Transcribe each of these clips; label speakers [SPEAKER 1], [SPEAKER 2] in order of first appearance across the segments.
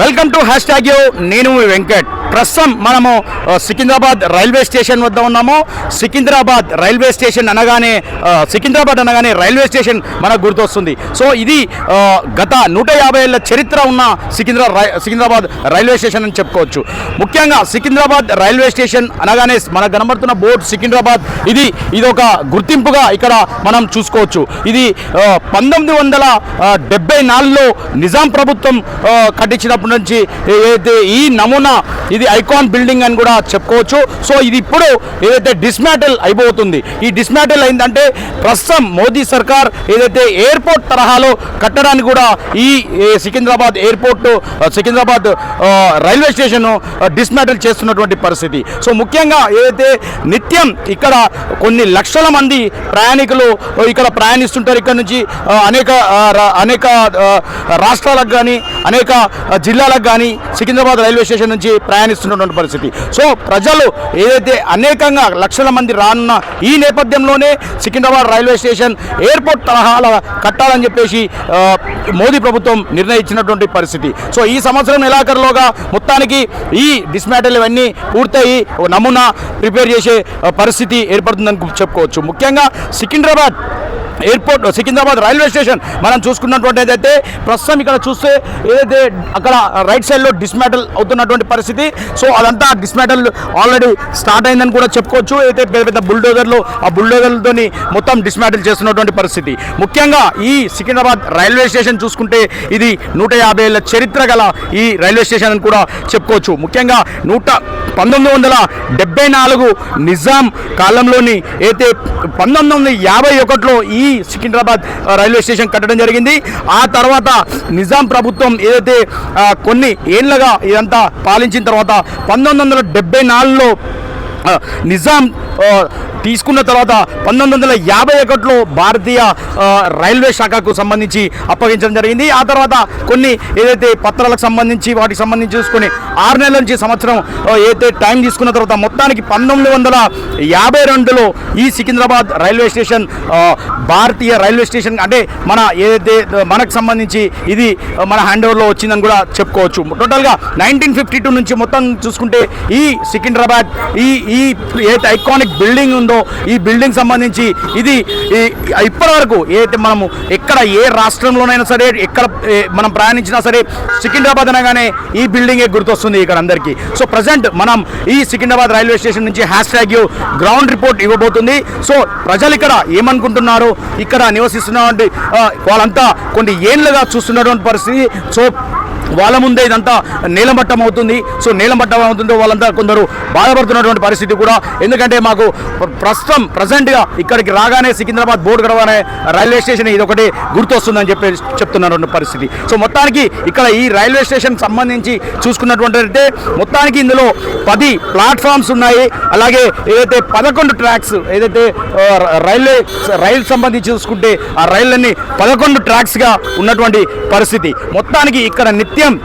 [SPEAKER 1] Welcome to hashtag U. నేను వెంకట్. ప్రస్తుతం మనము సికింద్రాబాద్ రైల్వే స్టేషన్ వద్ద ఉన్నాము. సికింద్రాబాద్ రైల్వే స్టేషన్ అనగానే సికింద్రాబాద్ అనగానే రైల్వే స్టేషన్ మనకు గుర్తొస్తుంది. సో ఇది గత నూట యాభై ఏళ్ళ చరిత్ర ఉన్న సికింద్రా సికింద్రాబాద్ రైల్వే స్టేషన్ అని చెప్పుకోవచ్చు. ముఖ్యంగా సికింద్రాబాద్ రైల్వే స్టేషన్ అనగానే మనకు కనబడుతున్న బోర్డు సికింద్రాబాద్. ఇది ఇది ఒక గుర్తింపుగా ఇక్కడ మనం చూసుకోవచ్చు. ఇది పంతొమ్మిది వందల డెబ్బై నాలుగులో నిజాం ప్రభుత్వం కట్టించినప్పటి నుంచి ఏదైతే ఈ నమూనా ఇది ఐకాన్ బిల్డింగ్ అని కూడా చెప్పుకోవచ్చు. సో ఇది ఇప్పుడు ఏదైతే డిస్మాటిల్ అయిపోతుంది ఈ డిస్మాటిల్ అయిందంటే ప్రస్తుతం మోదీ సర్కార్ ఏదైతే ఎయిర్పోర్ట్ తరహాలో కట్టడానికి కూడా ఈ Secunderabad airport Secunderabad railway station dismantle చేస్తున్నటువంటి పరిస్థితి. సో ముఖ్యంగా ఏదైతే నిత్యం ఇక్కడ కొన్ని లక్షల మంది ప్రయాణికులు ఇక్కడ ప్రయాణిస్తుంటారు. ఇక్కడ నుంచి అనేక అనేక రాష్ట్రాలకు కానీ అనేక జిల్లాలకు కానీ సికింద్రాబాద్ రైల్వే స్టేషన్ నుంచి ప్రయాణిస్తున్నటువంటి పరిస్థితి. సో ప్రజలు ఏదైతే అనేకంగా లక్షల మంది రానున్న ఈ నేపథ్యంలోనే సికింద్రాబాద్ రైల్వే స్టేషన్ ఎయిర్పోర్ట్ తరహాల కట్టాలని చెప్పేసి మోదీ ప్రభుత్వం నిర్ణయించినటువంటి పరిస్థితి. సో ఈ సంవత్సరం నెలాఖరులోగా మొత్తానికి ఈ డిస్మాటల్ ఇవన్నీ పూర్తయి నమూనా ప్రిపేర్ చేసే పరిస్థితి ఏర్పడుతుందని చెప్పుకోవచ్చు. ముఖ్యంగా Secunderabad airport Secunderabad railway station మనం చూసుకున్నటువంటి ఏదైతే ప్రస్తుతం ఇక్కడ చూస్తే ఏదైతే అక్కడ రైట్ సైడ్లో డిస్మాటల్ అవుతున్నటువంటి పరిస్థితి. సో అదంతా డిస్మాటల్ ఆల్రెడీ స్టార్ట్ అయిందని కూడా చెప్పుకోవచ్చు. అయితే పెద్ద పెద్ద బుల్డోజర్లు ఆ బుల్డోజర్లతో మొత్తం డిస్మాటల్ చేస్తున్నటువంటి పరిస్థితి. ముఖ్యంగా ఈ సికింద్రాబాద్ రైల్వే స్టేషన్ చూసుకుంటే ఇది నూట యాభై ఏళ్ళ చరిత్ర గల ఈ రైల్వే స్టేషన్ అని కూడా చెప్పుకోవచ్చు. ముఖ్యంగా నూట పంతొమ్మిది వందల డెబ్బై నాలుగు నిజాం కాలంలోని అయితే పంతొమ్మిది వందల యాభై ఒకటిలో ఈ సికింద్రాబాద్ రైల్వే స్టేషన్ కట్టడం జరిగింది. ఆ తర్వాత నిజాం ప్రభుత్వం ఏదైతే కొన్ని ఏళ్ళగా ఇదంతా పాలించిన తర్వాత పంతొమ్మిది వందల నాలుగులో నిజాం తీసుకున్న తర్వాత పంతొమ్మిది వందల యాభై ఒకటిలో భారతీయ రైల్వే శాఖకు సంబంధించి అప్పగించడం జరిగింది. ఆ తర్వాత కొన్ని ఏదైతే పత్రాలకు సంబంధించి వాటికి సంబంధించి చూసుకొని ఆరు నెలల నుంచి సంవత్సరం ఏదైతే టైం తీసుకున్న తర్వాత మొత్తానికి పంతొమ్మిది వందల యాభై రెండులో ఈ సికింద్రాబాద్ రైల్వే స్టేషన్ భారతీయ రైల్వే స్టేషన్ అంటే మన ఏదైతే మనకు సంబంధించి ఇది మన హ్యాండ్ ఓవర్లో వచ్చిందని కూడా చెప్పుకోవచ్చు. టోటల్గా నైన్టీన్ ఫిఫ్టీ టూ నుంచి మొత్తం చూసుకుంటే ఈ సికింద్రాబాద్ ఈ ఈ ఏదైతే ఐకానిక్ బిల్డింగ్ ఉందో ఈ బిల్డింగ్ సంబంధించి ఇది ఇప్పటివరకు ఏ మనము ఎక్కడ ఏ రాష్ట్రంలోనైనా సరే ఎక్కడ మనం ప్రయాణించినా సరే సికింద్రాబాద్ అనగానే ఈ బిల్డింగే గుర్తొస్తుంది ఇక్కడ అందరికీ. సో ప్రజెంట్ మనం ఈ సికింద్రాబాద్ రైల్వే స్టేషన్ నుంచి హ్యాష్ ట్యాగ్ గ్రౌండ్ రిపోర్ట్ ఇవ్వబోతుంది. సో ప్రజలు ఇక్కడ ఏమనుకుంటున్నారు? ఇక్కడ నివసిస్తున్నటువంటి వాళ్ళంతా కొన్ని ఏళ్ళుగా చూస్తున్నటువంటి పరిస్థితి. సో వాళ్ళ ముందే ఇదంతా నీలమట్టం అవుతుంది. సో నీలమట్టం అవుతుందో వాళ్ళంతా కొందరు బాధపడుతున్నటువంటి పరిస్థితి కూడా. ఎందుకంటే మాకు ప్రస్తుతం ప్రజెంట్గా ఇక్కడికి రాగానే సికింద్రాబాద్ బోర్డు గడవనే రైల్వే స్టేషన్ ఇది ఒకటి గుర్తొస్తుందని చెప్పి చెప్తున్నటువంటి పరిస్థితి. సో మొత్తానికి ఇక్కడ ఈ రైల్వే స్టేషన్ సంబంధించి చూసుకున్నటువంటి మొత్తానికి ఇందులో పది ప్లాట్ఫామ్స్ ఉన్నాయి. అలాగే ఏదైతే పదకొండు ట్రాక్స్ ఏదైతే రైల్వే రైలు సంబంధించి చూసుకుంటే ఆ రైళ్ళన్నీ పదకొండు ట్రాక్స్గా ఉన్నటువంటి పరిస్థితి. మొత్తానికి ఇక్కడ నిత్య സത്യം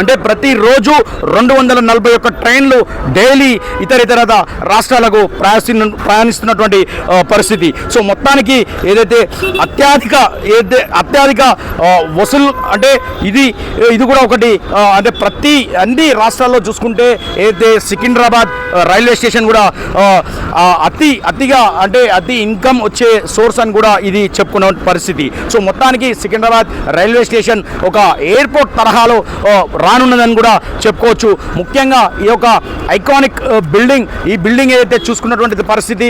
[SPEAKER 1] అంటే ప్రతిరోజు రెండు వందల నలభై ఒక్క ట్రైన్లు డైలీ ఇతర ఇతర రాష్ట్రాలకు ప్రయాసి ప్రయాణిస్తున్నటువంటి పరిస్థితి. సో మొత్తానికి ఏదైతే అత్యధిక ఏదైతే అత్యధిక వసూలు అంటే ఇది ఇది కూడా ఒకటి అంటే ప్రతి అన్ని రాష్ట్రాల్లో చూసుకుంటే ఏదైతే సికింద్రాబాద్ రైల్వే స్టేషన్ కూడా అతి అతిగా అంటే అతి ఇన్కమ్ వచ్చే సోర్స్ అని కూడా ఇది చెప్పుకున్న పరిస్థితి. సో మొత్తానికి సికింద్రాబాద్ రైల్వే స్టేషన్ ఒక ఎయిర్పోర్ట్ తరహాలో రానున్నదని కూడా చెప్పుకోవచ్చు. ముఖ్యంగా ఈ యొక్క ఐకానిక్ బిల్డింగ్ uh, ఈ బిల్డింగ్ ఏదైతే చూసుకున్నటువంటి పరిస్థితి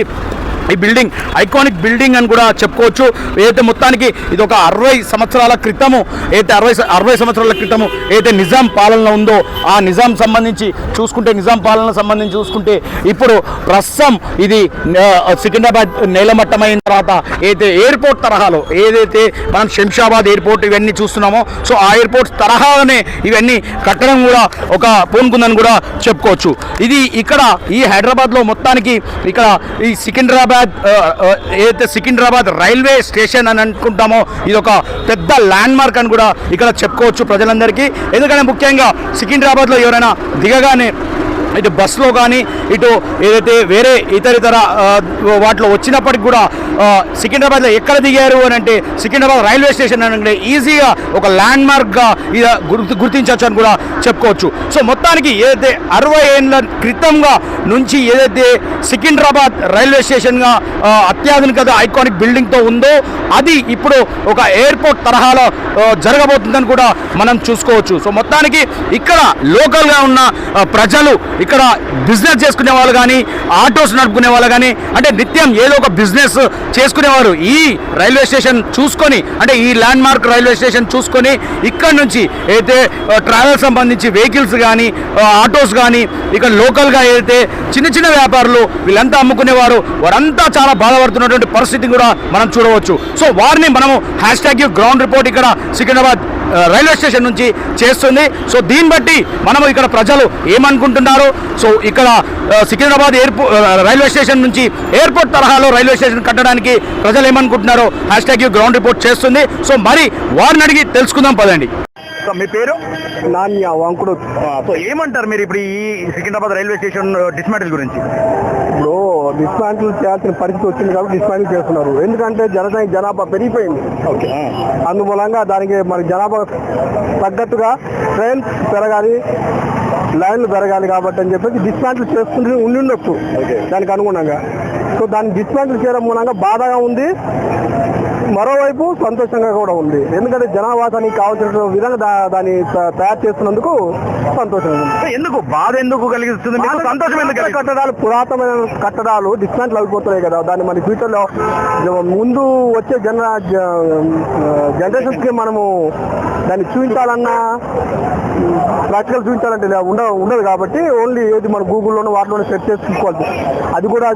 [SPEAKER 1] ఈ బిల్డింగ్ ఐకానిక్ బిల్డింగ్ అని కూడా చెప్పుకోవచ్చు. ఏదైతే మొత్తానికి ఇది ఒక అరవై సంవత్సరాల క్రితము ఏదైతే అరవై అరవై సంవత్సరాల క్రితము ఏదైతే నిజాం పాలన ఉందో ఆ నిజాం సంబంధించి చూసుకుంటే నిజాం పాలన సంబంధించి చూసుకుంటే ఇప్పుడు ప్రస్తుతం ఇది సికింద్రాబాద్ సికింద్రాబాద్ నేలమట్టమైన తర్వాత ఏదైతే ఎయిర్పోర్ట్ తరహాలో ఏదైతే మనం శంషాబాద్ ఎయిర్పోర్ట్ ఇవన్నీ చూస్తున్నామో సో ఆ ఎయిర్పోర్ట్ తరహాలోనే ఇవన్నీ కట్టడం కూడా ఒక పూనుకుందని కూడా చెప్పుకోవచ్చు. ఇది ఇక్కడ ఈ హైదరాబాద్లో మొత్తానికి ఇక్కడ ఈ సికింద్రాబాద్ సికింద్రాబాద్ ఏదైతే సికింద్రాబాద్ రైల్వే స్టేషన్ అని అనుకుంటామో ఇది ఒక పెద్ద ల్యాండ్ మార్క్ అని కూడా ఇక్కడ చెప్పుకోవచ్చు ప్రజలందరికీ. ఎందుకంటే ముఖ్యంగా సికింద్రాబాద్లో ఎవరైనా దిగగానే
[SPEAKER 2] ఇటు బస్సులో కానీ ఇటు ఏదైతే వేరే ఇతర ఇతర వాటిలో వచ్చినప్పటికి కూడా సికింద్రాబాద్లో ఎక్కడ దిగారు అని అంటే సికింద్రాబాద్ రైల్వే స్టేషన్ అంటే ఈజీగా ఒక ల్యాండ్ మార్క్గా ఇది గుర్తు గుర్తించవచ్చు అని కూడా చెప్పుకోవచ్చు. సో మొత్తానికి ఏదైతే అరవై ఏళ్ళ క్రితంగా నుంచి ఏదైతే సికింద్రాబాద్ రైల్వే స్టేషన్గా అత్యాధునిక ఐకానిక్ బిల్డింగ్తో ఉందో అది ఇప్పుడు ఒక ఎయిర్పోర్ట్ తరహాలో జరగబోతుందని కూడా మనం చూసుకోవచ్చు. సో మొత్తానికి ఇక్కడ లోకల్గా ఉన్న ప్రజలు ఇక్కడ బిజినెస్ చేసుకునే వాళ్ళు కానీ ఆటోస్ నడుపుకునే వాళ్ళు కానీ అంటే నిత్యం ఏదో ఒక బిజినెస్ చేసుకునేవారు. ఈ రైల్వే స్టేషన్ చూసుకొని అంటే ఈ ల్యాండ్ మార్క్ రైల్వే స్టేషన్ చూసుకొని ఇక్కడ నుంచి అయితే ట్రావెల్ సంబంధించి వెహికల్స్ కానీ ఆటోస్ కానీ ఇక్కడ లోకల్గా అయితే చిన్న చిన్న వ్యాపారులు వీళ్ళంతా అమ్ముకునేవారు వారంతా చాలా బాధపడుతున్నటువంటి పరిస్థితిని కూడా మనం చూడవచ్చు. సో వారిని మనము హ్యాష్ ట్యాగ్ గ్రౌండ్ రిపోర్ట్ ఇక్కడ సికింద్రాబాద్ రైల్వే స్టేషన్ నుంచి చేస్తుంది. సో దీన్ని బట్టి మనము ఇక్కడ ప్రజలు ఏమనుకుంటున్నారు? సో ఇక్కడ సికింద్రాబాద్ ఎయిర్పోర్ట్ రైల్వే స్టేషన్ నుంచి ఎయిర్పోర్ట్ తరహాలో రైల్వే స్టేషన్ కట్టడానికి ప్రజలు ఏమనుకుంటున్నారో హ్యాష్ ట్యాగ్ గ్రౌండ్ రిపోర్ట్ చేస్తుంది. సో మరి వారిని అడిగి తెలుసుకుందాం పదండి. మీ పేరు?
[SPEAKER 3] నాణ్య వంకుడు.
[SPEAKER 2] సో ఏమంటారు మీరు ఇప్పుడు ఈ సికింద్రాబాద్ రైల్వే స్టేషన్ డిస్మాంటిల్ గురించి?
[SPEAKER 3] ఇప్పుడు డిస్మాంటిల్ చేయాల్సిన పరిస్థితి వచ్చింది కాబట్టి డిస్మాంటిల్ చేస్తున్నారు. ఎందుకంటే జనసంఖ్య జనాభా పెరిగిపోయింది. అందుమూలంగా దానికి మరి జనాభా తగ్గట్టుగా ట్రైన్స్ పెరగాలి లైన్లు పెరగాలి కాబట్టి అని చెప్పేసి డిస్మాంటిల్ చేస్తుంటే ఉండి ఉండొచ్చు దానికి అనుగుణంగా. సో దాన్ని డిస్మాంటిల్ చేయడం మూలంగా బాధగా ఉంది. మరోవైపు సంతోషంగా కూడా ఉంది. ఎందుకంటే జనావాసానికి కావాల్సిన విధంగా దాన్ని తయారు చేస్తున్నందుకు సంతోషంగా ఉంది.
[SPEAKER 2] ఎందుకు? బాధ ఎందుకు కలిగిస్తుంది? సంతోషం ఎందుకు?
[SPEAKER 3] కట్టడాలు పురాతనమైన కట్టడాలు డిస్మాంటిల్ అయిపోతున్నాయి కదా. దాన్ని మన ఫ్యూచర్లో ముందు వచ్చే జన జనరేషన్స్కి మనము దాన్ని చూపించాలన్నా ప్రాక్టికల్ చూపించాలంటే ఉండ ఉండదు కాబట్టి ఓన్లీ ఏది మన గూగుల్లోనూ వాటిలోనే సెట్ చేసి చూసుకోవాలి. అది కూడా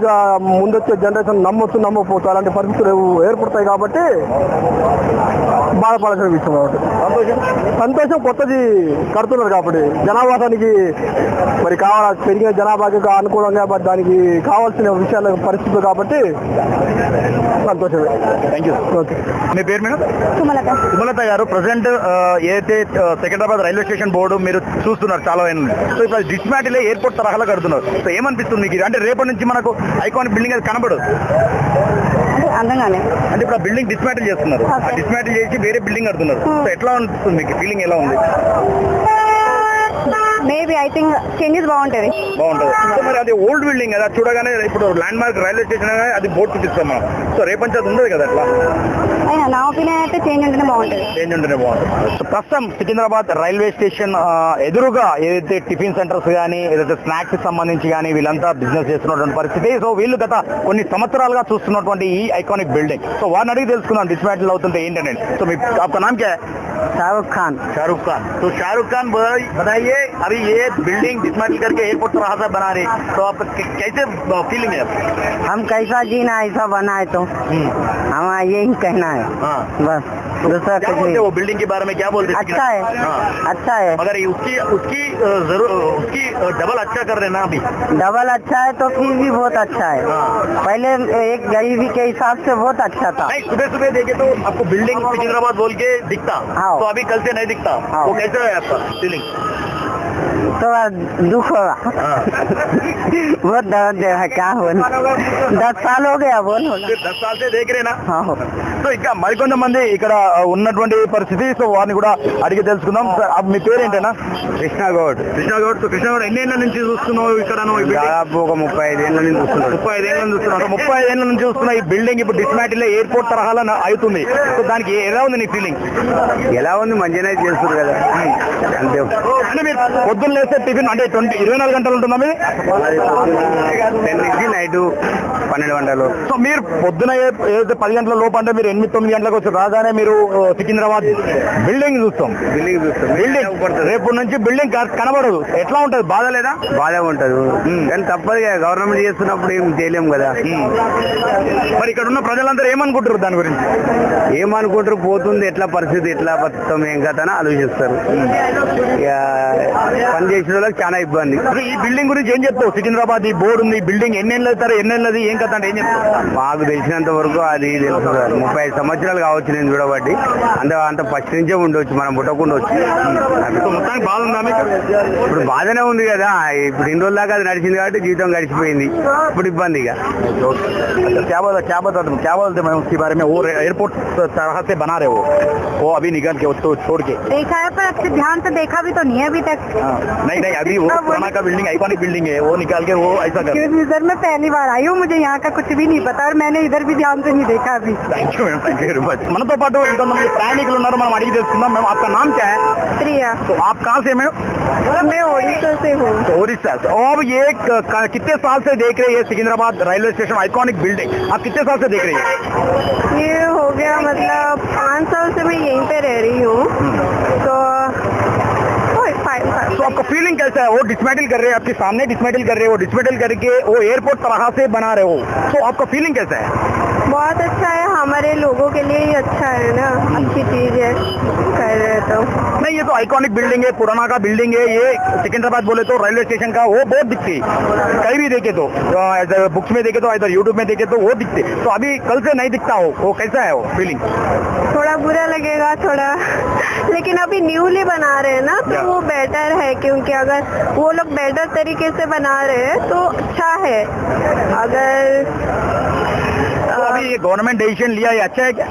[SPEAKER 3] ముందొచ్చే జనరేషన్ నమ్మొచ్చు నమ్మకపోవచ్చు అలాంటి పరిస్థితులు ఏర్పడతాయి కాబట్టి బాధపడాల్సిన విషయం కాబట్టి సంతోషం? కొత్తది కడుతున్నారు కాబట్టి జనాభాసానికి మరి కావాల పెరిగిన జనాభాకి అనుకూలంగా మరి దానికి కావాల్సిన విషయాల పరిస్థితులు కాబట్టి సంతోషమే.
[SPEAKER 2] Thank you
[SPEAKER 3] okay.
[SPEAKER 2] మీ పేరు మేడం?
[SPEAKER 4] సుమలత.
[SPEAKER 2] సుమలత గారు ప్రజెంట్ ఏదైతే సికింద్రాబాద్ రైల్వే స్టేషన్ బోర్డు మీరు చూస్తున్నారు చాలా. సో ఇప్పుడు డిస్మాటిల్ ఎయిర్పోర్ట్ తరహాలో కడుతున్నారు. సో ఏమనిపిస్తుంది మీకు? ఇది? అంటే రేపటి నుంచి మనకు ఐకానిక్ బిల్డింగ్ అది కనబడదు.
[SPEAKER 4] అందంగానే.
[SPEAKER 2] అంటే ఇప్పుడు ఆ బిల్డింగ్ డిస్మాటిల్ చేస్తున్నారు. డిస్మాటిల్ చేసి వేరే బిల్డింగ్ కడుతున్నారు. సో ఎట్లా అనిపిస్తుంది మీకు? ఫీలింగ్ ఎలా ఉంది?
[SPEAKER 4] మేబీ ఐ థింక్ చేంజెస్ బాగుంటుంది
[SPEAKER 2] బాగుంటుంది సో మరి అది ఓల్డ్ బిల్డింగ్ కదా చూడగానే ఇప్పుడు ల్యాండ్ మార్క్ రైల్వే స్టేషన్ అనగానే అది బోర్డు చూపిస్తాం మనం సో రేపటి నుంచి అది ఉండదు కదా అట్లా
[SPEAKER 4] అయినా నా ఒపీనియన్ అయితే చేంజ్ ఉంటేనే బాగుంటుంది
[SPEAKER 2] చేంజ్ ఉంటేనే బాగుంటుంది సో ప్రస్తుతం సికింద్రాబాద్ రైల్వే స్టేషన్ ఆ, ఎదురుగా ఏదైతే టిఫిన్ సెంటర్స్ కానీ ఏదైతే స్నాక్స్ సంబంధించి కానీ వీళ్ళంతా బిజినెస్ చేస్తున్నటువంటి పరిస్థితి సో వీళ్ళు గత కొన్ని సంవత్సరాలుగా చూస్తున్నటువంటి ఈ ఐకానిక్ బిల్డింగ్ సో వారిని అడిగి తెలుసుకున్నాం డిస్మాటిల్ అవుతుంటే ఏంటంటే సో మీ आपका नाम क्या है
[SPEAKER 3] షారుఖ్ ఖాన్
[SPEAKER 2] शाहरुख खान तो शाहरुख खान बताइए बताइए अभी ये बिल्डिंग डिस्मेंटल करके एयरपोर्ट तरह से बना रहे तो आप कैसे फीलिंग है?
[SPEAKER 3] हम कैसा जीना ऐसा बनाए तो। हमारा यही कहना है।
[SPEAKER 2] हाँ।
[SPEAKER 3] बस दूसरा
[SPEAKER 2] क्या बोलते वो बिल्डिंग के बारे में क्या बोलते हैं?
[SPEAKER 3] अच्छा है
[SPEAKER 2] हाँ।
[SPEAKER 3] अच्छा है।
[SPEAKER 2] मगर उसकी उसकी ज़रूर उसकी डबल अच्छा कर रहे ना अभी?
[SPEAKER 3] डबल अच्छा है तो फिर भी बहुत अच्छा है।
[SPEAKER 2] हाँ।
[SPEAKER 3] पहले एक गरीबी के हिसाब से बहुत अच्छा था।
[SPEAKER 2] नहीं सुबह सुबह देखे तो आपको बिल्डिंग सिकंदराबाद बोल के दिखता।
[SPEAKER 3] हाँ।
[SPEAKER 2] तो अभी कल से नहीं दिखता।
[SPEAKER 3] हाँ।
[SPEAKER 2] वो कैसे है आपका फीलिंग
[SPEAKER 3] थोड़ा दुख होगा। बहुत दर्द है क्या बोल? दस साल हो गया बोल।
[SPEAKER 2] दस साल से देख रहे ना।
[SPEAKER 3] हाँ हो।
[SPEAKER 2] ఇంకా మరికొంతమంది ఇక్కడ ఉన్నటువంటి పరిస్థితి సో వారిని కూడా అడిగి తెలుసుకుందాం. సార్ మీ పేరేంటేనా
[SPEAKER 3] కృష్ణ గౌడ్.
[SPEAKER 2] కృష్ణ గౌడ్. సో కృష్ణ గౌడ్ ఎన్ని ఏళ్ళ నుంచి చూస్తున్నావు ఇక్కడ?
[SPEAKER 3] దాదాపు ఒక ముప్పై ఐదేళ్ళ నుంచి చూస్తున్నాడు.
[SPEAKER 2] ముప్పై ఐదు ఏళ్ళ నుంచి చూస్తున్నావు ముప్పై ఐదు ఏళ్ళ నుంచి చూస్తున్నా ఈ బిల్డింగ్ ఇప్పుడు డిస్మాటిల్ ఎయిర్పోర్ట్ తరహాలో అవుతుంది. సో దానికి ఎలా ఉంది నీ ఫీలింగ్
[SPEAKER 3] ఎలా ఉంది? మంచిగానే చేస్తారు కదా. అంతే.
[SPEAKER 2] అంటే మీరు పొద్దున్న లేస్తే టిఫిన్ అంటే ట్వంటీ ఇరవై నాలుగు గంటలు ఉంటుందా మీది?
[SPEAKER 3] టెన్ నుంచి నైట్ పన్నెండు గంటలు.
[SPEAKER 2] సో మీరు పొద్దున ఏ- ఏదైతే పది గంటల లోపు అంటే మీరు ఎనిమిది తొమ్మిది గంటలకు వచ్చి రాగానే మీరు సికింద్రాబాద్ బిల్డింగ్ చూస్తాం.
[SPEAKER 3] బిల్డింగ్ చూస్తాం.
[SPEAKER 2] బిల్డింగ్ రేపు నుంచి బిల్డింగ్ కనబడదు. ఎట్లా ఉంటది? బాధ లేదా?
[SPEAKER 3] బాగా ఉంటది. కానీ తప్పదు కదా. గవర్నమెంట్ చేస్తున్నప్పుడు ఏం చేయలేము కదా.
[SPEAKER 2] మరి ఇక్కడ ఉన్న ప్రజలందరూ ఏమనుకుంటారు దాని గురించి?
[SPEAKER 5] ఏమనుకుంటారు? పోతుంది. ఎట్లా పరిస్థితి ఎట్లా బతుకుతాం ఏం కథ అని ఆలోచిస్తారు. పని చేసిన వాళ్ళకి చాలా ఇబ్బంది.
[SPEAKER 2] ఈ బిల్డింగ్ గురించి ఏం చెప్తావు? సికింద్రాబాద్ ఈ బోర్డు ఉంది ఈ బిల్డింగ్ ఎన్నేళ్ళు అవుతారు ఎన్నేళ్ళది ఏం కథ అంటే ఏం చెప్తావు?
[SPEAKER 5] మాకు తెలిసినంత వరకు అది తెలుసు సార్. ముప్పై ఐదు సంవత్సరాలు కావచ్చు నేను చూడబట్టి అంత అంత ఫస్ట్ నుంచే ఉండొచ్చు మనం పుట్టకుండా వచ్చి
[SPEAKER 2] సో మొత్తానికి బాగుందా మీకు
[SPEAKER 5] ఇప్పుడు బాధనే ఉంది కదా ఇప్పుడు ఇన్ని రోజుల దాకా అది నడిచింది కాబట్టి జీవితం గడిచిపోయింది ఇప్పుడు ఇబ్బంది ఇక
[SPEAKER 2] अच्छा क्या बोला क्या बता तुम क्या बोलते मैं उसके बारे में वो एयरपोर्ट तरह से बना रहे हो वो अभी निकल के उसको छोड़ के
[SPEAKER 6] देखा है पर अच्छे ध्यान से देखा भी तो नहीं है अभी तक
[SPEAKER 2] हाँ, नहीं नहीं अभी वो पुराना का बिल्डिंग आइकॉनिक बिल्डिंग है वो निकाल के वो ऐसा कर
[SPEAKER 6] क्योंकि इधर मैं पहली बार आई हूँ मुझे यहाँ का कुछ भी नहीं पता और मैंने इधर भी ध्यान से नहीं देखा अभी
[SPEAKER 2] thank you madam thank you very much మనతో పాటు ఇంకొంతమంది ప్రయాణికులు ఉన్నారు మనం అడిగి తెలుసుకుందాం మేము आपका नाम क्या है
[SPEAKER 6] प्रिया
[SPEAKER 2] तो आप कहाँ से मैम
[SPEAKER 6] मैं ओडिशा से हूँ
[SPEAKER 2] तो उड़ीसा से और अब ये क- क- कितने साल से देख रहे हैं ये Secunderabad railway station iconic building आप कितने साल से देख रही हैं
[SPEAKER 6] ये हो गया मतलब पाँच साल से मैं यहीं पे रह रही हूँ तो
[SPEAKER 2] तो आपका फीलिंग कैसा है? वो डिसमेटल कर रहे हैं, आपके सामने डिसमेटल कर रहे हो डिसमेटल करके वो एयरपोर्ट तरह से बना रहे हो। तो आपका फीलिंग कैसा है?
[SPEAKER 6] बहुत अच्छा है, हमारे लोगों के लिए ही अच्छा है ना, अच्छी चीज़ है। हैं तो।
[SPEAKER 2] नहीं ये तो आइकॉनिक बिल्डिंग है पुराना का बिल्डिंग है ये सिकंदराबाद बोले तो रेलवे स्टेशन का वो बहुत दिखती है। कहीं भी देखे तो बुक्स में देखे तो इधर यूट्यूब में देखे तो वो दिखते तो अभी कल से नहीं दिखता हो वो कैसा है वो फीलिंग
[SPEAKER 6] थोड़ा बुरा लगेगा थोड़ा। लेकिन अभी न्यूली बना रहे हैं ना तो वो बेटर है क्योंकि अगर वो लोग बेटर तरीके से बना रहे हैं तो अच्छा है। अगर
[SPEAKER 2] तो ये गवर्नमेंट डिसीज़न लिया ये अच्छा है क्या?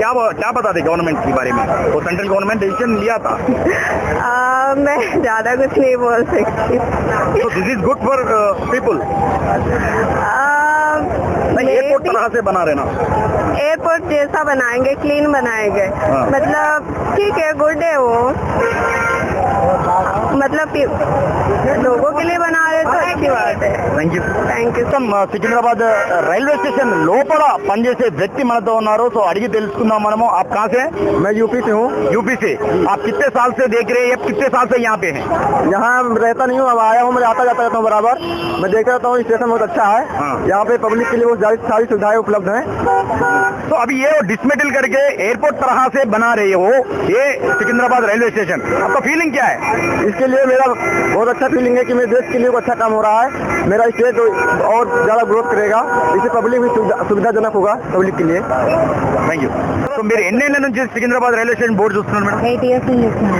[SPEAKER 2] क्या क्या बता दे गवर्नमेंट के बारे में? वो सेंट्रल गवर्नमेंट डिसीज़न लिया था?
[SPEAKER 6] आ, मैं ज़्यादा कुछ नहीं बोल सकती।
[SPEAKER 2] तो this is good for people airport तरह से बना रहे ना
[SPEAKER 6] एयरपोर्ट जैसा बनाएँगे क्लीन बनाएँगे।
[SPEAKER 2] हाँ।
[SPEAKER 6] मतलब ठीक है गुड है वो। मतलब लोगों के लिए बना तो railway station
[SPEAKER 2] thank you
[SPEAKER 6] thank you
[SPEAKER 2] మొత్తం సికింద్రాబాద్ uh, రైల్వే స్టేషన్ లోపల పనిచేసే వ్యక్తి మనతో ఉన్నారు.
[SPEAKER 5] मैं यूपी से हूँ।
[SPEAKER 2] यूपी से। आप कितने साल से देख रहे हैं? कितने साल से यहाँ पे हैं?
[SPEAKER 5] यहाँ रहता नहीं हूँ अब आया हूँ मैं आता जाता रहता हूँ बराबर। मैं देख रहता हूँ स्टेशन बहुत अच्छा है।
[SPEAKER 2] यहाँ
[SPEAKER 5] यहाँ पे पब्लिक के लिए बहुत सारी सुविधाएँ उपलब्ध हैं।
[SPEAKER 2] तो अभी ये डिसमेटल करके एयरपोर्ट तरह से बना रहे हो ये सिकंदराबाद रेलवे स्टेशन आपका फीलिंग क्या है?
[SPEAKER 5] इसके लिए मेरा बहुत अच्छा फीलिंग है कि मैं देश के लिए अच्छा काम हो रहा है मेरा स्टेट और ज़्यादा ग्रोथ करेगा इससे पब्लिक भी सुविधा- सुविधाजनक होगा पब्लिक के लिए
[SPEAKER 2] థ్యాంక్ యూ సో మీరు ఎన్నేళ్ళ నుంచి సికింద్రాబాద్ రైల్వే స్టేషన్ బోర్డు చూస్తున్నారు madam
[SPEAKER 6] eight years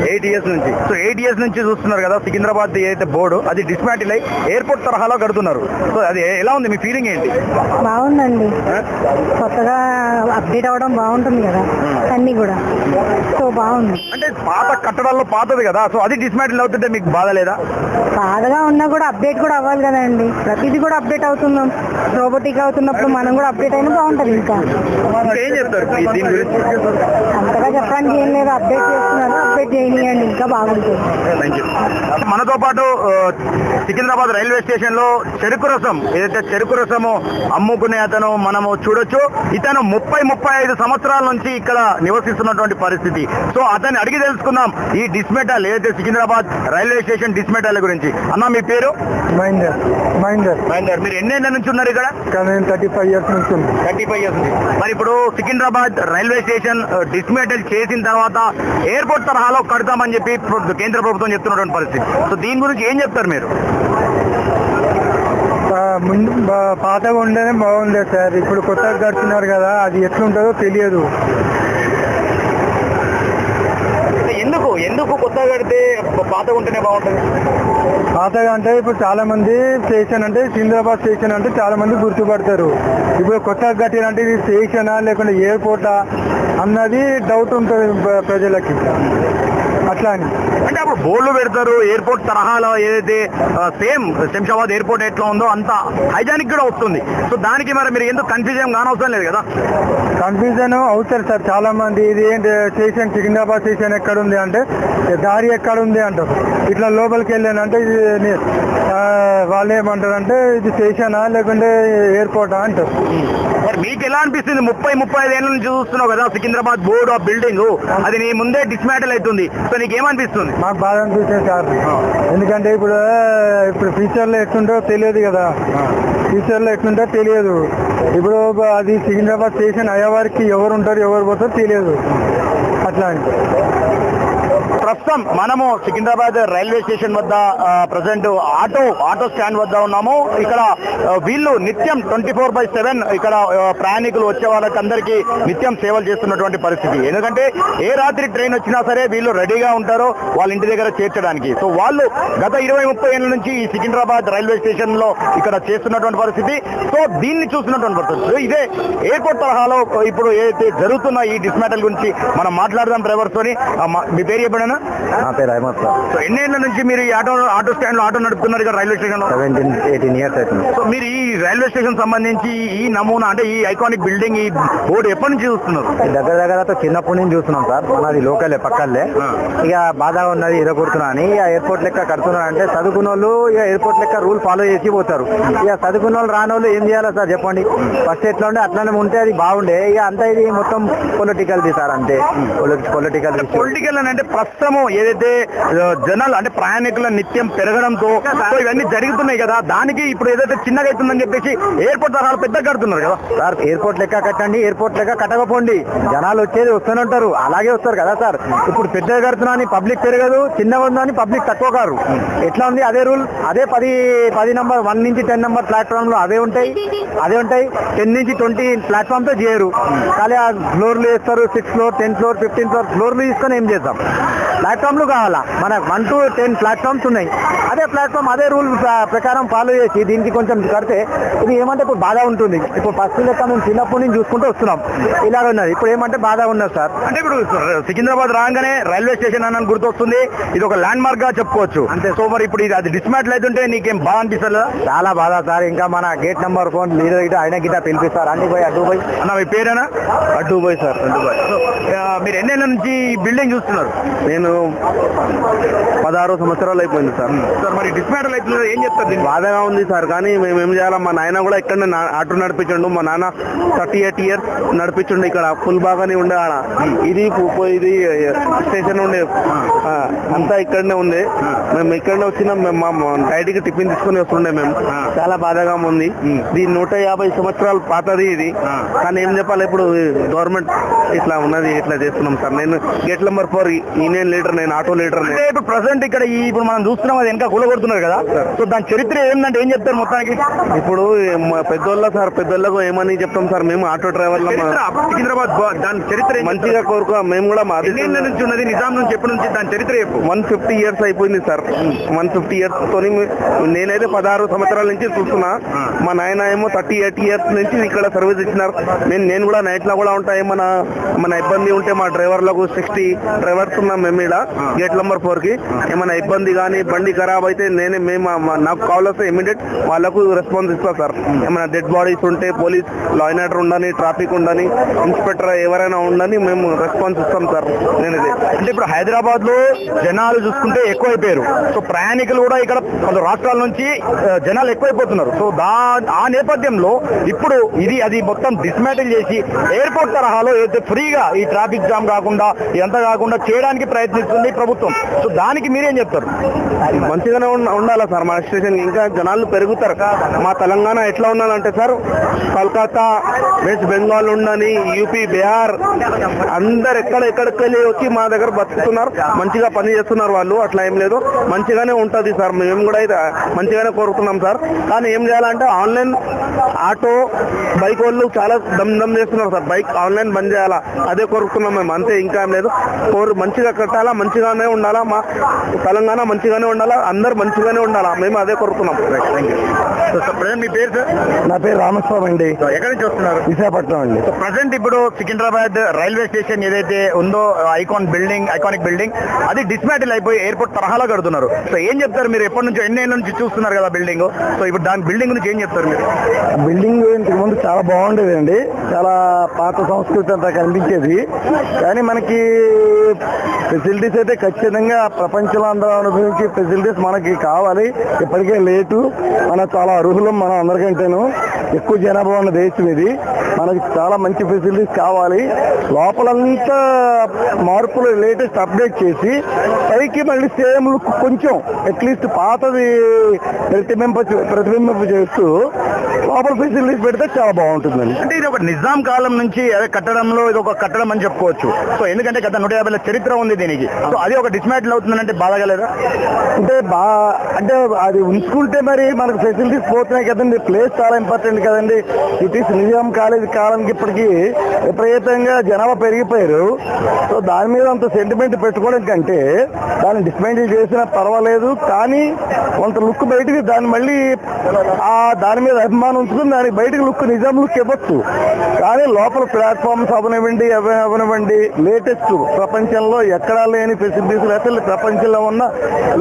[SPEAKER 2] eight years నుంచి సో ఎయిట్ ఇయర్స్ నుంచి చూస్తున్నారు కదా సికింద్రాబాద్ ఏదైతే బోర్డు అది డిస్మాటిల్ అయి ఎయిర్పోర్ట్ తరహాలో కడుతున్నారు సో అది ఎలా ఉంది మీ ఫీలింగ్ ఏంటి
[SPEAKER 6] బాగుందండి కొత్తగా అప్డేట్ అవ్వడం బాగుంటుంది కదా అన్ని కూడా సో బాగుంది
[SPEAKER 2] అంటే పాత కట్టడాల్లో పాతది కదా సో అది డిస్మాటిల్ అవుతుంటే మీకు బాధ లేదా
[SPEAKER 6] బాధగా ఉన్నా కూడా అప్డేట్ కూడా అవ్వాలి కదండి. ప్రతిదీ కూడా అప్డేట్ అవుతున్నాం రోబోటిక్ అవుతున్నప్పుడు మనం కూడా అప్డేట్ అయినా బాగుంటది ఇంకా. అంతగా చెప్పడానికి ఏం లేదు. అప్డేట్ చేస్తున్నారు అప్డేట్ చేయనియండి ఇంకా బాగుంటుంది.
[SPEAKER 2] మనతో పాటు సికింద్రాబాద్ రైల్వే స్టేషన్లో చెరుకు రసం ఏదైతే చెరుకు రసము అమ్ముకునే అతను మనము చూడొచ్చు. ఇతను ముప్పై ముప్పై ఐదు సంవత్సరాల నుంచి ఇక్కడ నివసిస్తున్నటువంటి పరిస్థితి. సో అతన్ని అడిగి తెలుసుకుందాం. ఈ డిస్మెటల్ ఏదైతే సికింద్రాబాద్ రైల్వే స్టేషన్ డిస్మెటల్ గురించి. అన్న మీ పేరు?
[SPEAKER 5] మైండర్ మైండర్
[SPEAKER 2] మహేందర్ మీరు ఎన్నేళ్ళ నుంచి ఉన్నారు ఇక్కడ?
[SPEAKER 5] కానీ నేను థర్టీ ఫైవ్ ఇయర్స్ నుంచి ఉంది
[SPEAKER 2] థర్టీ ఫైవ్ ఇయర్స్ మరి ఇప్పుడు సికింద్రాబాద్ రైల్వే స్టేషన్ డిస్మేటల్ చేసిన తర్వాత ఎయిర్పోర్ట్ తరహాలో కడతామని చెప్పి కేంద్ర ప్రభుత్వం చెప్తున్నటువంటి పరిస్థితి. సో దీని గురించి ఏం చెప్తారు మీరు?
[SPEAKER 5] ముందు పాతగా ఉండేనే బాగుండే సార్. ఇప్పుడు కొత్తగా కడుతున్నారు కదా అది ఎట్లుంటుందో తెలియదు.
[SPEAKER 2] ఎందుకు కొత్తగా కడితే పాతగా ఉంటేనే బాగుంటుంది?
[SPEAKER 5] పాతగా అంటే ఇప్పుడు చాలా మంది స్టేషన్ అంటే సికింద్రాబాద్ స్టేషన్ అంటే చాలా మంది గుర్తుపడతారు. ఇప్పుడు కొత్తగా కట్టినంటే ఇది స్టేషనా లేకుంటే ఎయిర్పోర్టా అన్నది డౌట్ ఉంటుంది ప్రజలకి. అట్లా అని.
[SPEAKER 2] అంటే అప్పుడు బోర్డులు పెడతారు ఎయిర్పోర్ట్ తరహాలో ఏదైతే సేమ్ శంషాబాద్ ఎయిర్పోర్ట్ ఎట్లా ఉందో అంత హైజానిక్ కూడా వస్తుంది. సో దానికి మరి మీరు ఎందుకు కన్ఫ్యూజన్ కానవసరం లేదు కదా?
[SPEAKER 5] కన్ఫ్యూజన్ అవుతారు సార్ చాలా మంది ఇది ఏంటి స్టేషన్ సికింద్రాబాద్ స్టేషన్ ఎక్కడ ఉంది అంటే దారి ఎక్కడ ఉంది అంటారు. ఇట్లా లోపలికి వెళ్ళాను అంటే ఇది వాళ్ళు ఏమంటారు అంటే ఇది స్టేషనా లేకుంటే ఎయిర్పోర్టా అంటారు.
[SPEAKER 2] మరి మీకు ఎలా అనిపిస్తుంది? ముప్పై ముప్పై ఐదు ఏళ్ళ నుంచి చూస్తున్నావు కదా సికింద్రాబాద్ బోర్డు ఆ బిల్డింగ్. అది నీ ముందే డిస్మాటిల్ అవుతుంది. సో నీకు ఏమనిపిస్తుంది?
[SPEAKER 5] మాకు బాధ అనిపిస్తుంది సార్. ఎందుకంటే ఇప్పుడు ఇప్పుడు ఫ్యూచర్లో ఎట్లుంటో తెలియదు కదా.
[SPEAKER 7] ఫ్యూచర్లో ఎట్లుంటో తెలియదు. ఇప్పుడు అది సికింద్రాబాద్ స్టేషన్ అయ్యేవారికి ఎవరు ఉంటారు ఎవరు పోతారో తెలియదు. అట్లా
[SPEAKER 2] ప్రస్తుతం మనము సికింద్రాబాద్ రైల్వే స్టేషన్ వద్ద ప్రజెంట్ ఆటో ఆటో స్టాండ్ వద్ద ఉన్నాము. ఇక్కడ వీళ్ళు నిత్యం ట్వంటీ ఫోర్ బై సెవెన్ ఇక్కడ ప్రయాణికులు వచ్చే వాళ్ళకి నిత్యం సేవలు చేస్తున్నటువంటి పరిస్థితి. ఎందుకంటే ఏ రాత్రి ట్రైన్ వచ్చినా సరే వీళ్ళు రెడీగా ఉంటారో వాళ్ళ ఇంటి దగ్గర చేర్చడానికి. సో వాళ్ళు గత ఇరవై ముప్పై ఏళ్ళ నుంచి ఈ సికింద్రాబాద్ రైల్వే స్టేషన్లో ఇక్కడ చేస్తున్నటువంటి పరిస్థితి. సో దీన్ని చూస్తున్నటువంటి పరిస్థితి. సో ఇదే ఎయిర్పోర్ట్ తరహాలో ఇప్పుడు ఏదైతే జరుగుతున్న ఈ డిస్మాటల్ గురించి మనం మాట్లాడదాం డ్రైవర్స్ తోని. మీ పేరు చెప్పండి
[SPEAKER 7] నా పేరు అహ్మద్ సార్.
[SPEAKER 2] సో ఎన్నేళ్ళ నుంచి మీరు ఈ ఆటో ఆటో స్టాండ్లో ఆటో నడుపుతున్నారు ఇక్కడ రైల్వే స్టేషన్లో
[SPEAKER 7] సెవెంటీన్ ఎయిటీన్ ఇయర్స్ అవుతుంది
[SPEAKER 2] సో మీరు ఈ రైల్వే స్టేషన్ సంబంధించి ఈ నమూనా అంటే ఈ ఐకానిక్ బిల్డింగ్ ఈ బోర్డు ఎప్పటి నుంచి చూస్తున్నారు?
[SPEAKER 7] దగ్గర దగ్గర చిన్నప్పటి నుంచి చూస్తున్నాం సార్. మనది లోకలే పక్కలే. ఇక బాధగా ఉన్నది ఇరగొడుతున్నా అని. ఇక ఎయిర్పోర్ట్ లెక్క కడుతున్నా అంటే చదువుకున్న వాళ్ళు ఇక ఎయిర్పోర్ట్ లెక్క రూల్ ఫాలో చేసి పోతారు. ఇక చదువుకున్న వాళ్ళు రాని వాళ్ళు ఏం చేయాలి సార్ చెప్పండి. ఫస్ట్ ఎట్లా ఉండే? అట్లానే ఉంటే అది బాగుండే. ఇక అంతా ఇది మొత్తం పొలిటికల్ సార్ అంతే. పొలిటికల్
[SPEAKER 2] పొలిటికల్ అని అంటే ప్రస్తుతం ఏదైతే జనాలు అంటే ప్రయాణికుల నిత్యం పెరగడంతో ఇవన్నీ జరుగుతున్నాయి కదా దానికి ఇప్పుడు ఏదైతే చిన్నగా అవుతుందని చెప్పేసి ఎయిర్పోర్ట్ తరహాలు పెద్ద కడుతున్నారు కదా.
[SPEAKER 7] సార్ ఎయిర్పోర్ట్ లెక్క కట్టండి ఎయిర్పోర్ట్ లెక్క కట్టకపోండి. జనాలు వచ్చేది వస్తూనే ఉంటారు అలాగే వస్తారు కదా సార్. ఇప్పుడు పెద్దగా కడుతున్నా పబ్లిక్ పెరగదు చిన్నగా ఉందని పబ్లిక్ తక్కువ కారు. ఎట్లా ఉంది? అదే రూల్ అదే పది పది నంబర్ వన్ నుంచి టెన్ నంబర్ ప్లాట్ఫామ్లో అవే ఉంటాయి. అదే ఉంటాయి. టెన్ నుంచి ట్వంటీ ప్లాట్ఫామ్తో చేయరు. కానీ ఆ ఫ్లోర్లు వేస్తారు six floor ten floor fifteen floor ఫ్లోర్లు తీసుకొని ఏం చేద్దాం? ప్లాట్ఫామ్లు కావాలా? మనకు వన్ టు టెన్ ప్లాట్ఫామ్స్ ఉన్నాయి. అదే ప్లాట్ఫామ్ అదే రూల్ ప్రకారం ఫాలో చేసి దీనికి కొంచెం కడితే ఇది ఏమంటే ఇప్పుడు బాధ ఉంటుంది. ఇప్పుడు ఫస్ట్ లెక్క మేము చిన్నప్పటి నుంచి చూసుకుంటూ వస్తున్నాం. ఇలాగ ఉన్నది. ఇప్పుడు ఏమంటే బాధ ఉన్నది సార్.
[SPEAKER 2] అంటే ఇప్పుడు సికింద్రాబాద్ రాగానే రైల్వే స్టేషన్ అని గుర్తొస్తుంది. ఇది ఒక ల్యాండ్ మార్క్గా చెప్పుకోవచ్చు.
[SPEAKER 7] అంతే.
[SPEAKER 2] సో మరి ఇప్పుడు ఇది అది డిస్మాటిల్ అవుతుంటే నీకేం బాగా అనిపిస్తలేదా?
[SPEAKER 7] చాలా బాధ సార్. ఇంకా మన గేట్ నెంబర్ ఫోన్ లీడర్ గిట ఆయన గిట పిలిపిస్తారు. అన్ని పోయి అడ్డు పోయి.
[SPEAKER 2] అన్న మీ పేరేనా?
[SPEAKER 7] అడ్డు పోయి సార్.
[SPEAKER 2] సో, ఆ, మీరు ఎన్నేళ్ళ నుంచి ఈ బిల్డింగ్ చూస్తున్నారు?
[SPEAKER 7] నేను పదహారు సంవత్సరాలు అయిపోయింది సార్.
[SPEAKER 2] సార్ మరి డిస్మాటిల్ అవుతుంది ఏం చెప్తారు
[SPEAKER 7] బాధగా ఉంది సార్ కానీ మేము ఏం చేయాలా మా నాయన కూడా ఇక్కడ ఆటో నడిపించండు మా నాన్న థర్టీ ఎయిట్ ఇయర్స్ నడిపించండు ఇక్కడ ఫుల్ బాగానే ఉండే ఆడ. ఇది పు- పు- ఇది స్టేషన్ ఉండే. ఆ, అంతా ఇక్కడనే ఉంది. మేము ఇక్కడనే వచ్చినాం మేము మా డైరీకి టిఫిన్ తీసుకొని వస్తుండే మేము. చాలా బాధగా ఉంది. ఇది నూట యాభై సంవత్సరాలు పాతది ఇది. కానీ ఏం చెప్పాలి ఇప్పుడు గవర్నమెంట్ ఇట్లా ఉన్నది ఇట్లా చేస్తున్నాం సార్. నేను gate number four union leader నేను ఆటో లీడర్
[SPEAKER 2] అంటే ఇప్పుడు ప్రజెంట్ ఇక్కడ ఈ ఇప్పుడు మనం చూస్తున్నాం అది వెనక కూలగొడుతున్నారు కదా. సో దాని చరిత్ర ఏంటంటే ఏం చెప్తారు మొత్తానికి?
[SPEAKER 7] ఇప్పుడు పెద్దోళ్ళ సార్ పెద్దోళ్ళకు ఏమని చెప్తాం సార్? మేము ఆటో డ్రైవర్ల
[SPEAKER 2] చరిత్ర సికింద్రాబాద్ దాని చరిత్ర?
[SPEAKER 7] మంచిగా కోరుకో మేము కూడా మా
[SPEAKER 2] నుంచి ఉన్నది? నిజాం నుంచి ఎప్పటి నుంచి? దాని చరిత్ర
[SPEAKER 7] వన్ ఫిఫ్టీ ఇయర్స్ అయిపోయింది సార్. వన్ ఫిఫ్టీ ఇయర్స్ తోని నేనైతే పదహారు సంవత్సరాల నుంచి చూస్తున్నా. మా నాయన ఏమో థర్టీ ఎయిట్ ఇయర్స్ నుంచి ఇక్కడ సర్వీస్ ఇచ్చినారు. నేను నేను కూడా నైట్లో కూడా ఉంటా ఏమన్నా మన ఇబ్బంది ఉంటే మా డ్రైవర్లకు సిక్స్టీ డ్రైవర్స్ ఉన్నాం మేము ఇక్కడ గేట్ నెంబర్ ఫోర్కి. ఏమైనా ఇబ్బంది కానీ బండి ఖరాబ్ అయితే నేనే మేము నాకు కాల్ వస్తే ఇమీడియట్ వాళ్ళకు రెస్పాన్స్ ఇస్తా సార్. ఏమైనా డెడ్ బాడీస్ ఉంటే పోలీస్ లా అండ్ ఆర్డర్ ఉండని ట్రాఫిక్ ఉండని ఇన్స్పెక్టర్ ఎవరైనా ఉండని మేము రెస్పాన్స్ ఇస్తాం సార్. నేను ఇది
[SPEAKER 2] అంటే ఇప్పుడు హైదరాబాద్లో జనాలు చూసుకుంటే ఎక్కువైపోయారు. సో ప్రయాణికులు కూడా ఇక్కడ పలు రాష్ట్రాల నుంచి జనాలు ఎక్కువైపోతున్నారు. సో దా ఆ నేపథ్యంలో ఇప్పుడు ఇది అది మొత్తం డిస్మాటిల్ చేసి ఎయిర్పోర్ట్ తరహాలో ఏదైతే ఫ్రీగా ఈ ట్రాఫిక్ జామ్ కాకుండా ఇదంతా కాకుండా చేయడానికి ప్రయత్నిస్తుంది ప్రభుత్వం. సో దానికి మీరేం చెప్తారు?
[SPEAKER 7] మంచిగానే ఉండాలా సార్? మా స్టేషన్ ఇంకా జనాలు పెరుగుతారు. మా తెలంగాణ ఎట్లా ఉన్నదంటే సార్ కలకత్తా వెస్ట్ బెంగాల్ ఉండని యూపీ బీహార్ అందరు ఎక్కడ ఎక్కడికి వెళ్ళి వచ్చి మా దగ్గర బతుకుతున్నారు. మంచిగా పని చేస్తున్నారు వాళ్ళు. అట్లా ఏం లేదు. మంచిగానే ఉంటుంది సార్. మేము కూడా అయితే మంచిగానే కోరుతున్నాం సార్. కానీ ఏం చేయాలంటే ఆన్లైన్ ఆటో బైక్ వాళ్ళు చాలా దమ్ దమ్ చేస్తున్నారు సార్. బైక్ ఆన్లైన్ బంద్ చేయాలా? అదే కోరుకున్నాం మేము. అంతే ఇంకా ఏం లేదు. కోరు మంచిగా ఉండాలా? మంచిగానే ఉండాలా? మా తెలంగాణ మంచిగానే ఉండాలా? అందరు మంచిగానే ఉండాలా? మేము అదే కోరుతున్నాం
[SPEAKER 2] ప్రజెంట్ మీ పేరు సార్?
[SPEAKER 7] నా పేరు రామస్వామి అండి.
[SPEAKER 2] ఎక్కడి నుంచి వస్తున్నారు?
[SPEAKER 7] విశాఖపట్నం అండి.
[SPEAKER 2] సో ప్రజెంట్ ఇప్పుడు సికింద్రాబాద్ రైల్వే స్టేషన్ ఏదైతే ఉందో ఐకాన్ బిల్డింగ్ ఐకానిక్ బిల్డింగ్ అది డిస్మాటిల్ అయిపోయి ఎయిర్పోర్ట్ తరహాలో కడుతున్నారు. సో ఏం చెప్తారు మీరు? ఎప్పటి నుంచి ఎన్ని నుంచి చూస్తున్నారు కదా బిల్డింగ్? సో ఇప్పుడు దాని బిల్డింగ్ గురించి ఏం చెప్తారు మీరు?
[SPEAKER 7] బిల్డింగ్ ఇంతకు ముందు చాలా బాగుండేది అండి చాలా పాత సంస్కృతి అంతా కనిపించేది. కానీ మనకి ఫెసిలిటీస్ అయితే ఖచ్చితంగా ప్రపంచంలో అందరూ అనుభవించే ఫెసిలిటీస్ మనకి కావాలి. ఇప్పటికే లేటు. మన చాలా అర్హులం మనం అందరికంటేను. ఎక్కువ జనాభా ఉన్న దేశం ఇది. మనకి చాలా మంచి ఫెసిలిటీస్ కావాలి. లోపలంతా మార్పులు లేటెస్ట్ అప్డేట్ చేసి పైకి మళ్ళీ సేమ్ లుక్ కొంచెం అట్లీస్ట్ పాతది ప్రతిబింబ ప్రతిబింబింప చేస్తూ లోపల ఫెసిలిటీస్ పెడితే చాలా బాగుంటుందండి.
[SPEAKER 1] అంటే ఇది ఒక నిజాం కాలం నుంచి అదే కట్టడంలో ఇది ఒక కట్టడం అని చెప్పుకోవచ్చు. సో ఎందుకంటే గత నూట యాభై చరిత్ర ఉంది దీనికి. సో అది ఒక డిస్మాటిల్ అవుతుందంటే బాధగలేదా
[SPEAKER 7] అంటే బా అంటే అది ఉంచుకుంటే మరి మనకు ఫెసిలిటీస్ పోతున్నాయి కదండి ప్లేస్ చాలా ఇంపార్టెంట్ కదండి. ఇట్ ఈస్ నిజాం కాలేజ్ కాలానికి ఇప్పటికీ విపరీతంగా జనాభా పెరిగిపోయారు. సో దాని మీద అంత సెంటిమెంట్ పెట్టుకోవడం కంటే దాన్ని డిస్మెంటిల్ చేసినా పర్వాలేదు కానీ కొంత లుక్ బయటికి దాన్ని మళ్ళీ ఆ దాని మీద అభిమానం ఉంచుకుని దానికి బయటికి లుక్ నిజాం లుక్ ఇవ్వచ్చు. కానీ లోపల ప్లాట్ఫామ్స్ అవనివ్వండి అవనివ్వండి. లేటెస్ట్ ప్రపంచంలో ఎక్కడా లేని ఫెసిలిటీస్ లేకపోతే ప్రపంచంలో ఉన్న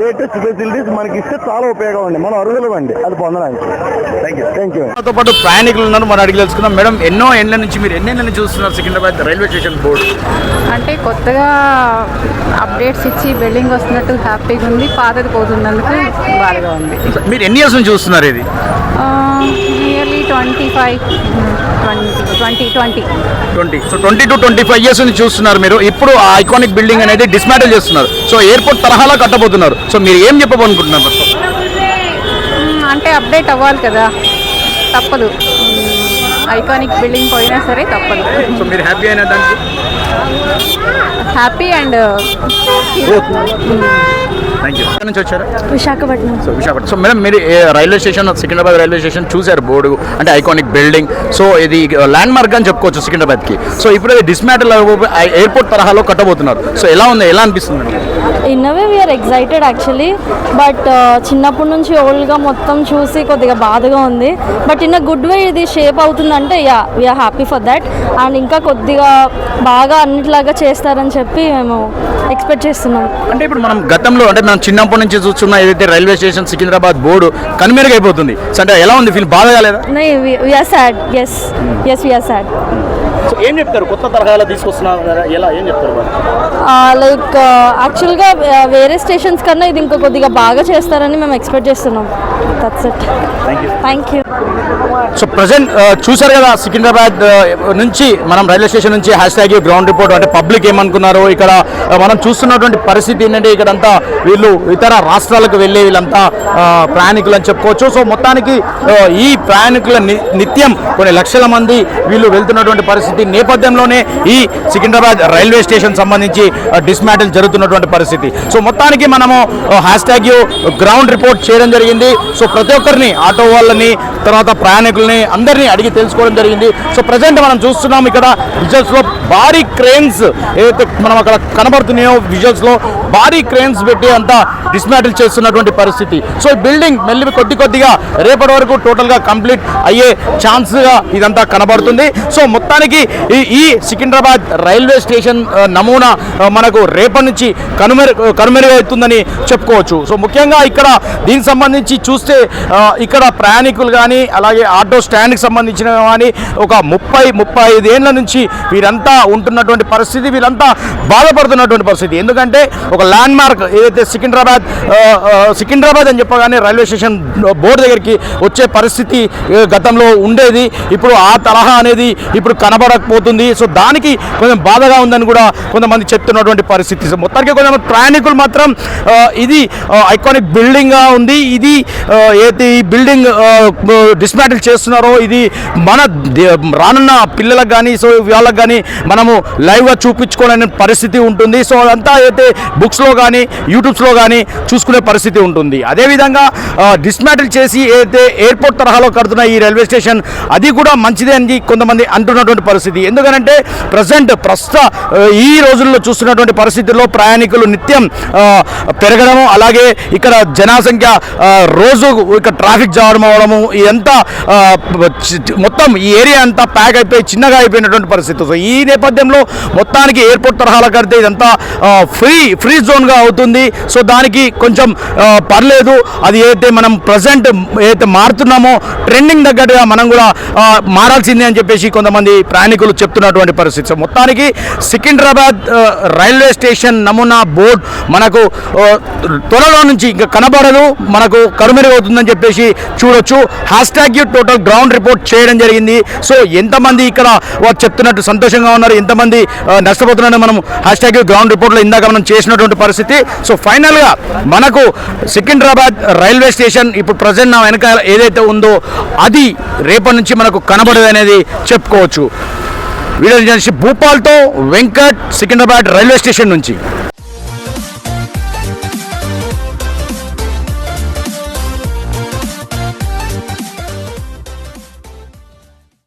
[SPEAKER 7] లేటెస్ట్ ఫెసిలిటీస్ మనకి ఇస్తే చాలా ఉపయోగం అండి. మనం అర్హులం అది పొందడానికి. థ్యాంక్
[SPEAKER 1] పాటు ప్రయాణికులు ఉన్నారు. మనం అడిగి తెలుసుకుందాం. మేడం ఎన్నో ఎండ్ల నుంచి మీరు ఎన్ని నుంచి చూస్తున్నారు? Secunderabad railway station board.
[SPEAKER 8] అంటే కొత్తగా అప్డేట్స్ ఇచ్చి బిల్డింగ్ వస్తున్నట్టు హ్యాపీగా ఉంది. పాతది పోతున్నందుకు బాధగా ఉంది.
[SPEAKER 1] మీరు ఎన్ని ఇయర్స్ నుంచి చూస్తున్నారు ఇది?
[SPEAKER 8] Nearly twenty five twenty twenty
[SPEAKER 1] twenty. So twenty to twenty five years నుంచి చూస్తున్నారు మీరు. ఇప్పుడు ఆ ఐకానిక్ బిల్డింగ్ అనేది డిస్మాటిల్ చేస్తున్నారు. సో ఎయిర్పోర్ట్ తరహాలో కట్టబోతున్నారు. సో మీరు ఏం చెప్పబోనుకుంటున్నారు?
[SPEAKER 8] అంటే అప్డేట్ అవ్వాలి కదా. తప్పదు. ఐకానిక్ బిల్డింగ్ పోయినా సరే తప్పదు.
[SPEAKER 1] సో మీరు హ్యాపీ అయిన దానికి?
[SPEAKER 8] హ్యాపీ అండ్
[SPEAKER 1] థ్యాంక్ యూ ఎక్కడి నుంచి వచ్చారా?
[SPEAKER 6] Visakhapatnam.
[SPEAKER 1] So Visakhapatnam. So madam మీరు railway station Secunderabad railway station చూశారు బోర్డు అంటే ఐకానిక్ బిల్డింగ్ సో ఇది ల్యాండ్ మార్క్ అని చెప్పుకోవచ్చు సికింద్రాబాద్కి. సో ఇప్పుడు అది డిస్మాటిల్ ఎయిర్పోర్ట్ తరహాలో కట్టబోతున్నారు. సో ఎలా ఉంది? ఎలా అనిపిస్తుంది in
[SPEAKER 9] a way we are excited actually but చిన్నప్పటి నుంచి ఓల్డ్గా మొత్తం చూసి కొద్దిగా బాధగా ఉంది. But in a good way ఇది షేప్ అవుతుందంటే yeah we are happy for that and ఇంకా కొద్దిగా బాగా అన్నిట్లాగా చేస్తారని చెప్పి మేము ఎక్స్పెక్ట్ చేస్తున్నాం.
[SPEAKER 1] అంటే ఇప్పుడు మనం గతంలో అంటే మనం చిన్నప్పటి నుంచి చూస్తున్న ఏదైతే రైల్వే స్టేషన్ సికింద్రాబాద్ బోర్డు కనుమెరుగైపోతుంది అంటే ఎలా ఉంది? ఫీల్ బాధగా లేదా?
[SPEAKER 9] We are sad yes yes
[SPEAKER 1] we are sad so ఏం చెప్తారు? కొత్త తరహాలో తీసుకొస్తున్నారు? ఎలా? ఏం చెప్తారు?
[SPEAKER 9] లైక్ యాక్చువల్గా వేరే స్టేషన్స్ కన్నా ఇది ఇంకా కొద్దిగా బాగా చేస్తారని మేము ఎక్స్పెక్ట్ చేస్తున్నాం. థ్యాంక్ యూ
[SPEAKER 1] సో ప్రజెంట్ చూసారు కదా సికింద్రాబాద్ నుంచి మనం రైల్వే స్టేషన్ నుంచి హ్యాష్ ట్యాగ్ గ్రౌండ్ రిపోర్ట్ అంటే పబ్లిక్ ఏమనుకున్నారు ఇక్కడ మనం చూస్తున్నటువంటి పరిస్థితి ఏంటంటే ఇక్కడంతా వీళ్ళు ఇతర రాష్ట్రాలకు వెళ్ళే వీళ్ళంతా ప్రయాణికులు అని చెప్పుకోవచ్చు. సో మొత్తానికి ఈ ప్రయాణికుల ని- నిత్యం కొన్ని లక్షల మంది వీళ్ళు వెళ్తున్నటువంటి పరిస్థితి నేపథ్యంలోనే ఈ సికింద్రాబాద్ రైల్వే స్టేషన్ సంబంధించి డిస్మాటిల్ జరుగుతున్నటువంటి పరిస్థితి. సో మొత్తానికి మనము హ్యాష్ ట్యాగ్ గ్రౌండ్ రిపోర్ట్ చేయడం జరిగింది. సో ప్రతి ఒక్కరిని ఆటో వాళ్ళని తర్వాత ప్రయాణికుల్ని అందరినీ అడిగి తెలుసుకోవడం జరిగింది. సో ప్రజెంట్ మనం చూస్తున్నాం ఇక్కడ విజువల్స్లో భారీ క్రేన్స్ ఏదైతే మనం అక్కడ కనబడుతున్నాయో విజువల్స్లో భారీ క్రేన్స్ పెట్టి అంతా డిస్మాటిల్ చేస్తున్నటువంటి పరిస్థితి. సో ఈ బిల్డింగ్ మెల్లి కొద్ది కొద్దిగా రేపటి వరకు టోటల్గా కంప్లీట్ అయ్యే ఛాన్స్గా ఇదంతా కనబడుతుంది. సో మొత్తానికి ఈ ఈ సికింద్రాబాద్ రైల్వే స్టేషన్ నమూనా మనకు రేపటి నుంచి కనుమెరు కనుమెరుగవుతుందని చెప్పుకోవచ్చు. సో ముఖ్యంగా ఇక్కడ దీనికి సంబంధించి చూస్తే ఇక్కడ ప్రయాణికులు కానీ అలాగే ఆటో స్టాండ్కి సంబంధించిన కానీ ఒక ముప్పై ముప్పై ఐదేళ్ళ నుంచి వీరంతా ఉంటున్నటువంటి పరిస్థితి వీరంతా బాధపడుతున్నటువంటి పరిస్థితి. ఎందుకంటే ఒక ల్యాండ్ మార్క్ ఏదైతే సికింద్రాబాద్ సికింద్రాబాద్ అని చెప్పగానే రైల్వే స్టేషన్ బోర్డు దగ్గరికి వచ్చే పరిస్థితి గతంలో ఉండేది. ఇప్పుడు ఆ తరహా అనేది ఇప్పుడు కనబడకపోతుంది. సో దానికి కొంచెం బాధగా ఉందని కూడా కొంతమంది చెప్తున్నటువంటి పరిస్థితి. సో మొత్తానికి కొంచెం ప్రయాణికులు మాత్రం ఇది ఐకానిక్ బిల్డింగ్గా ఉంది. ఇది ఆ, ఈ బిల్డింగ్ డిస్మాటిల్ చేస్తున్నారో ఇది మన రానున్న పిల్లలకు కానీ సో వాళ్ళకి కానీ మనము లైవ్గా చూపించుకోలేని పరిస్థితి ఉంటుంది. సో అదంతా అయితే బుక్స్లో కానీ యూట్యూబ్స్లో కానీ చూసుకునే పరిస్థితి ఉంటుంది. అదేవిధంగా డిస్మాటిల్ చేసి అయితే ఎయిర్పోర్ట్ తరహాలో కడుతున్న ఈ రైల్వే స్టేషన్ అది కూడా మంచిదే అని కొంతమంది అంటున్నటువంటి పరిస్థితి. ఎందుకంటే ప్రజెంట్ ప్రస్తుత ఈ రోజుల్లో చూస్తున్నటువంటి పరిస్థితుల్లో ప్రయాణికులు నిత్యం పెరగడము అలాగే ఇక్కడ జనసంఖ్య రోజు ఇక్కడ ట్రాఫిక్ జామ్ అవడము ఎంత మొత్తం ఈ ఏరియా అంతా ప్యాక్ అయిపోయి చిన్నగా అయిపోయినటువంటి పరిస్థితి. సో ఈ నేపథ్యంలో మొత్తానికి ఎయిర్పోర్ట్ తరహాలో కడితే ఇదంతా ఫ్రీ ఫ్రీ జోన్గా అవుతుంది. సో దానికి కొంచెం పర్లేదు. అది ఏదైతే మనం ప్రజెంట్ ఏదైతే మారుతున్నామో ట్రెండింగ్ తగ్గట్టుగా మనం కూడా మారాల్సిందే అని చెప్పేసి కొంతమంది ప్రయాణికులు చెప్తున్నటువంటి పరిస్థితి. సో మొత్తానికి సికింద్రాబాద్ రైల్వే స్టేషన్ నమూనా బోర్డ్ మనకు త్వరలో నుంచి ఇంకా కనబడదు. మనకు కనుమెరుగవుతుందని చెప్పేసి చూడొచ్చు. హ్యాష్ టోటల్ గ్రౌండ్ రిపోర్ట్ చేయడం జరిగింది. సో ఎంతమంది ఇక్కడ వారు చెప్తున్నట్టు సంతోషంగా ఉన్నారు ఎంతమంది నష్టపోతున్నారని మనం హ్యాష్ ట్యాగ్ గ్రౌండ్ రిపోర్ట్లో ఇందాక మనం చేసినటువంటి పరిస్థితి. సో ఫైనల్గా మనకు సికింద్రాబాద్ రైల్వే స్టేషన్ ఇప్పుడు ప్రజెంట్ నా వెనక ఏదైతే ఉందో అది రేపటి నుంచి మనకు కనబడదు అనేది చెప్పుకోవచ్చు. వీడియో భూపాల్తో వెంకట్ సికింద్రాబాద్ రైల్వే స్టేషన్ నుంచి.